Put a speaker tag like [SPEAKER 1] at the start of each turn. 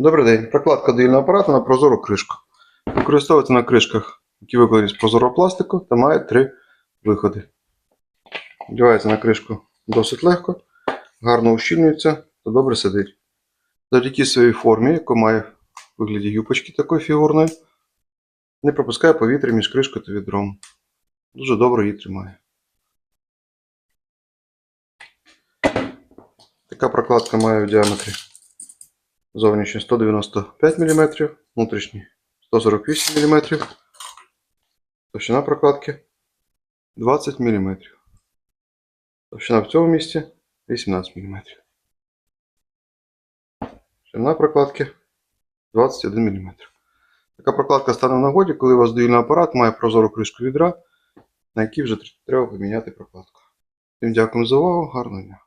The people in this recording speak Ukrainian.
[SPEAKER 1] Добрий день. Прокладка доїльного апарату на прозору кришку. Використовується на кришках, які виконані з прозорого пластику та має три виходи. Вдівається на кришку досить легко, гарно ущільнюється та добре сидить. Завдяки своїй формі, яку має в вигляді юпочки такої фігурної, не пропускає повітря між кришкою та відром. Дуже добре її тримає. Така прокладка має в діаметрі зовнішній 195 мм, внутрішній 148 мм, товщина прокладки 20 мм. Товщина в цьому місці 18 мм. Ширина прокладки 21 мм. Така прокладка стане в нагоді, коли у вас доїльний апарат має прозору кришку відра, на якій вже треба поміняти прокладку. Всім дякую за увагу, гарного дня!